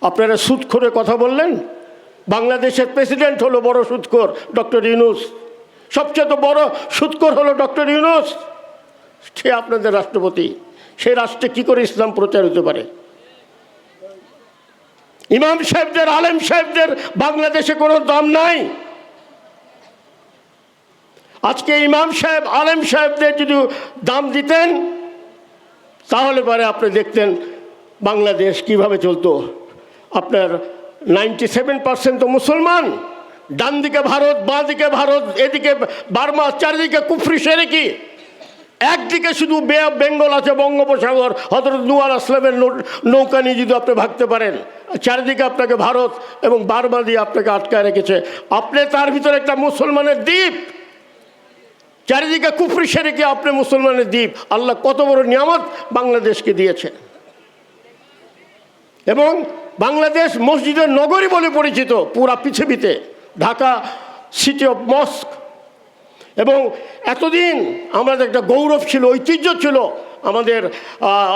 আপনারা সুদখোরে কথা বললেন? বাংলাদেশের প্রেসিডেন্ট হলো বড় সুদখোর ডক্টর ইউনুস। সবচেয়ে তো বড় সুদখোর হলো ডক্টর ইউনুস। সে আপনাদের রাষ্ট্রপতি। সেই রাষ্ট্রে কি করে ইসলাম প্রচার হতে পারে? ইমাম সাহেবদের, আলেম সাহেবদের বাংলাদেশে কোনো দাম নাই। আজকে ইমাম সাহেব, আলেম সাহেবদের যদি দাম দিতেন, তাহলে পরে আপনি দেখতেন বাংলাদেশ কীভাবে চলতো। আপনার নাইনটি সেভেন পার্সেন্ট তো মুসলমান। ডান দিকে ভারত বাঁ দিকে ভারত, এদিকে বার্মা, চারিদিকে কুফরি সেরে কি একদিকে শুধু বে অফ বেঙ্গল আছে, বঙ্গোপসাগর হজরত নুয়ার আসলামের নৌকা নিয়ে যদি আপনি ভাগতে পারেন, চারিদিকে আপনাকে ভারত এবং বার্মা দিয়ে আপনাকে আটকায় রেখেছে। আপনি তার ভিতরে একটা মুসলমানের দ্বীপ। চারিদিকে কুফরি সেরে কি আপনি মুসলমানের দ্বীপ। আল্লাহ কত বড় নিয়ামত বাংলাদেশকে দিয়েছে। এবং বাংলাদেশ মসজিদের নগরী বলে পরিচিত পুরা পৃথিবীতে, ঢাকা সিটি অফ মস্ক এবং এতদিন আমাদের একটা গৌরব ছিল, ঐতিহ্য ছিল আমাদের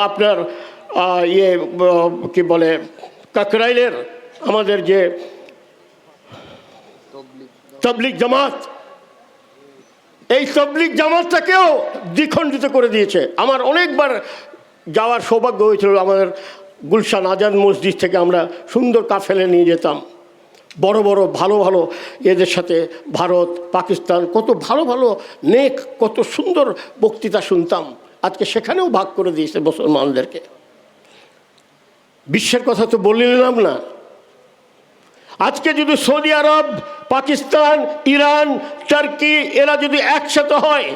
আপনার ইয়ে কি বলে, কাকরাইলের আমাদের যে তবলিক জামাত। এই তবলিক জামাতটাকেও দ্বিখণ্ডিত করে দিয়েছে। আমার অনেকবার যাওয়ার সৌভাগ্য হয়েছিল আমাদের গুলশান আজাদ মসজিদ থেকে আমরা সুন্দর কাফেলে নিয়ে যেতাম। বড় বড়, ভালো ভালো এদের সাথে ভারত, পাকিস্তান, কত ভালো ভালো নেক, কত সুন্দর বক্তৃতা শুনতাম। আজকে সেখানেও ভাগ করে দিয়েছে মুসলমানদেরকে। বিশ্বের কথা তো বলিলাম না। আজকে যদি Saudi Arab, Pakistan, Iran, Turkey, এরা যদি একসাথে হয়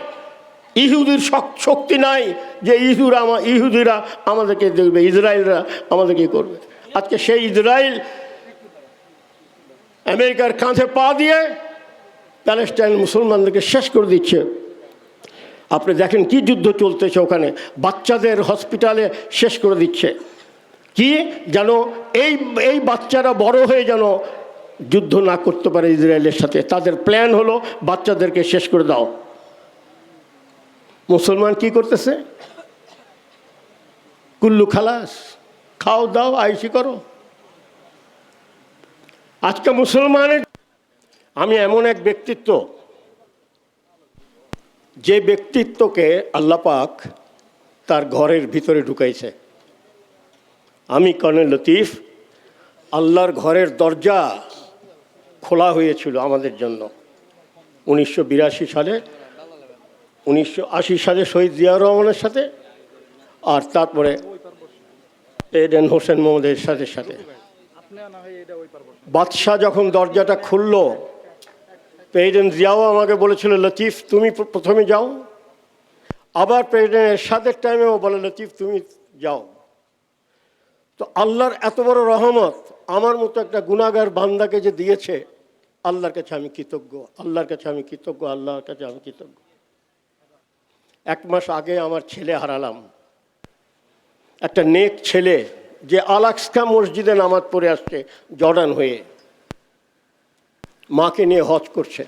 ইহুদির শক- শক্তি নাই যে ইহুরা আমা ইহুদিরা আমাদেরকে দেখবে, ইসরায়েলরা আমাদেরকে করবে। আজকে সেই ইসরায়েল আমেরিকার কাঁধে পা দিয়ে প্যালেস্টাইন মুসলমানদেরকে শেষ করে দিচ্ছে। আপনি দেখেন কি যুদ্ধ চলতেছে ওখানে। বাচ্চাদের হসপিটালে শেষ করে দিচ্ছে। কি যেন এই এই বাচ্চারা বড় হয়ে যেন যুদ্ধ না করতে পারে ইসরায়েলের সাথে। তাদের প্ল্যান হলো বাচ্চাদেরকে শেষ করে দাও। মুসলমান কি করতেছে? কুল্লু খালাস, খাও দাও, আইসি করো। আজকে মুসলমানের, আমি এমন এক ব্যক্তিত্ব, যে ব্যক্তিত্বকে আল্লাপাক তার ঘরের ভিতরে ঢুকাইছে। আমি কর্নেল লতিফ, আল্লাহর ঘরের দরজা খোলা হয়েছিল আমাদের জন্য। উনিশশো বিরাশি সালে উনিশশো আশি সালে শহীদ জিয়াউর রহমানের সাথে আর তারপরে এডেন হোসেন মোহাম্মদের সাথে সাথে। বাদশাহ যখন দরজাটা খুললো, প্রেসিডেন্ট জিয়াও আমাকে বলেছিল, লতিফ, তুমি প্রথমে যাও। আবার প্রেসিডেন্ট এরশাদের টাইমেও বলে, লতিফ, তুমি যাও। তো আল্লাহর এত বড় রহমত, আমার মতো একটা গুণাগার বান্দাকে যে দিয়েছে, আল্লাহর কাছে আমি কৃতজ্ঞ, আল্লাহর কাছে আমি কৃতজ্ঞ, আল্লাহর কাছে আমি কৃতজ্ঞ। এক মাস আগে আমার ছেলে হারালাম। একটা নেক ছেলে যে আলাক্সকা মসজিদে নামাজ পড়ে আসছে, জর্ডান হয়ে। মাকে নিয়ে হজ করছে।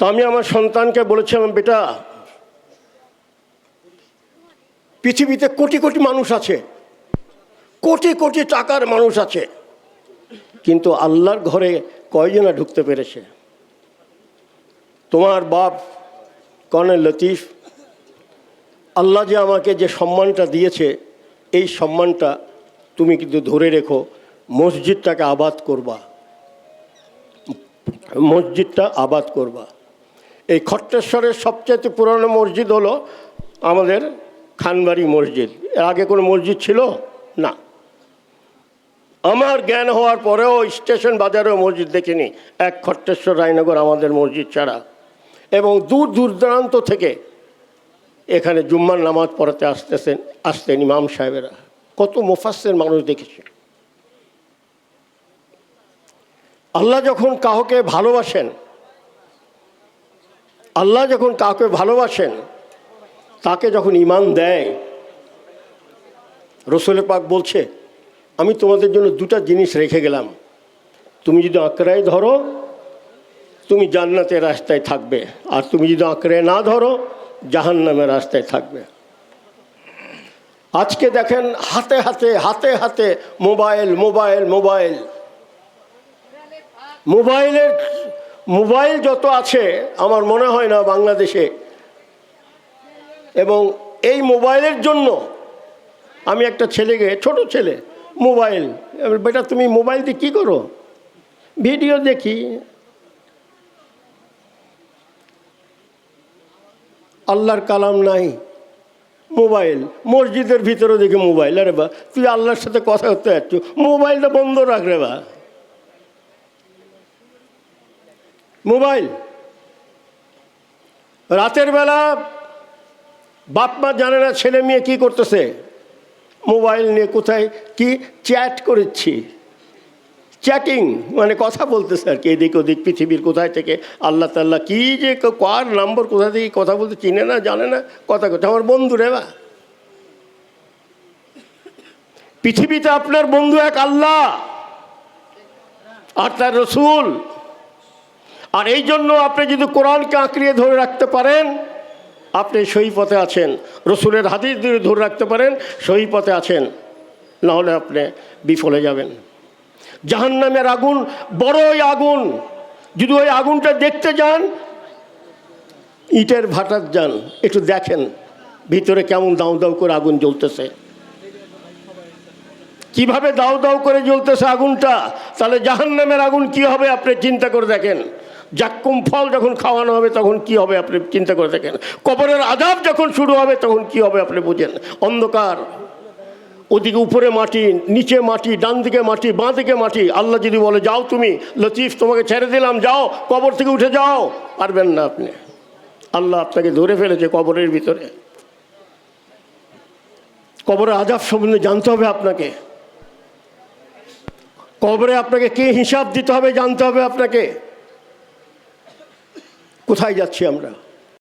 তো আমি আমার সন্তানকে বলেছিলাম, বেটা, পৃথিবীতে কোটি কোটি মানুষ আছে, কোটি কোটি টাকার মানুষ আছে, কিন্তু আল্লাহর ঘরে কয়জনা ঢুকতে পেরেছে? তোমার বাপ কর্নেল লতিফ, আল্লাহ যে আমাকে যে সম্মানটা দিয়েছে, এই সম্মানটা তুমি কিন্তু ধরে রেখো, মসজিদটাকে আবাদ করবা। মসজিদটা আবাদ করবা। এই খট্টেশ্বরের সবচেয়ে পুরনো মসজিদ হলো আমাদের খানবাড়ি মসজিদ। এর আগে কোনো মসজিদ ছিল? না। আমার জ্ঞান হওয়ার পরেও স্টেশন বাজারেও মসজিদ দেখিনি। এক খট্টেশ্বর রায়নগর আমাদের মসজিদ ছাড়া। এবং দূর দূর দূরান্ত থেকে এখানে জুম্মার নামাজ পড়াতে আসতেছেন, আসতেন ইমাম সাহেবেরা। কত মুফাসের মানুষ দেখেছে। আল্লাহ যখন কাউকে ভালোবাসেন, আল্লাহ যখন কাউকে ভালোবাসেন, তাকে যখন ইমান দেয়, রসুল পাক বলছে, আমি তোমাদের জন্য দুটা জিনিস রেখে গেলাম। তুমি যদি আঁকড়ায় ধরো তুমি জান্নাতের রাস্তায় থাকবে। আর তুমি যদি আঁকড়ে না ধরো, জাহান্নামের রাস্তায় থাকবে। আজকে দেখেন হাতে হাতে হাতে হাতে মোবাইল মোবাইল মোবাইল। মোবাইলের, মোবাইল যত আছে, আমার মনে হয় না বাংলাদেশে। এবং এই মোবাইলের জন্য আমি একটা ছেলেকে, ছোট ছেলে, মোবাইল। বেটা, তুমি মোবাইল দিয়ে কী করো? ভিডিও দেখি। আল্লাহর কালাম নাই। মোবাইল, মসজিদের ভিতরে দেখি মোবাইল। আরে বা, তুই আল্লাহর সাথে কথা করতে যাচ্ছ, মোবাইলটা বন্ধ রাখ রে বা। মোবাইল। রাতের বেলা বাপ মা জানে না ছেলে মেয়ে কী করতেছে। মোবাইল নিয়ে কোথায় কি চ্যাট করেছি। চ্যাটিং মানে কথা বলতেছে আর কি, এদিক ওদিক, পৃথিবীর কোথায় থেকে, আল্লাহ তাল্লাহ কি যে কার নম্বর কোথা থেকে কথা বলতে চিনে না, জানে না, কথা কথা আমার বন্ধু রে বা। পৃথিবীতে আপনার বন্ধু এক আল্লাহ, আর তার রসুল। আর এই জন্য আপনি যদি কোরআনকে আঁকড়িয়ে ধরে রাখতে পারেন, আপনি সই পথে আছেন। রসুলের দিয়ে ধরে রাখতে পারেন সই পথে আছেন। নাহলে আপনি বিফলে যাবেন। জাহান্নামের আগুন, বড়ই আগুন। যদি ওই আগুনটা দেখতে যান, ইটের ভাটার যান, একটু দেখেন ভিতরে কেমন দাউ দাউ করে আগুন জ্বলতেছে। কীভাবে দাউ দাউ করে জ্বলতেছে আগুনটা? তাহলে জাহান্নামের আগুন কি হবে আপনি চিন্তা করে দেখেন। জাক্কুম ফল যখন খাওয়ানো হবে, তখন কি হবে আপনি চিন্তা করে দেখেন। কবরের আজাব যখন শুরু হবে, তখন কি হবে আপনি বুঝেন। অন্ধকার। ওদিকে উপরে মাটি, নিচে মাটি, ডান দিকে মাটি, বাঁ দিকে মাটি। আল্লাহ যদি বলে, যাও তুমি, লতিফ, তোমাকে ছেড়ে দিলাম, যাও, কবর থেকে উঠে যাও। পারবেন না আপনি। আল্লাহ আপনাকে ধরে ফেলেছে কবরের ভিতরে। কবরের আজাব সম্বন্ধে জানতে হবে আপনাকে। কবরে আপনাকে কে হিসাব দিতে হবে জানতে হবে আপনাকে। কোথায় যাচ্ছি আমরা?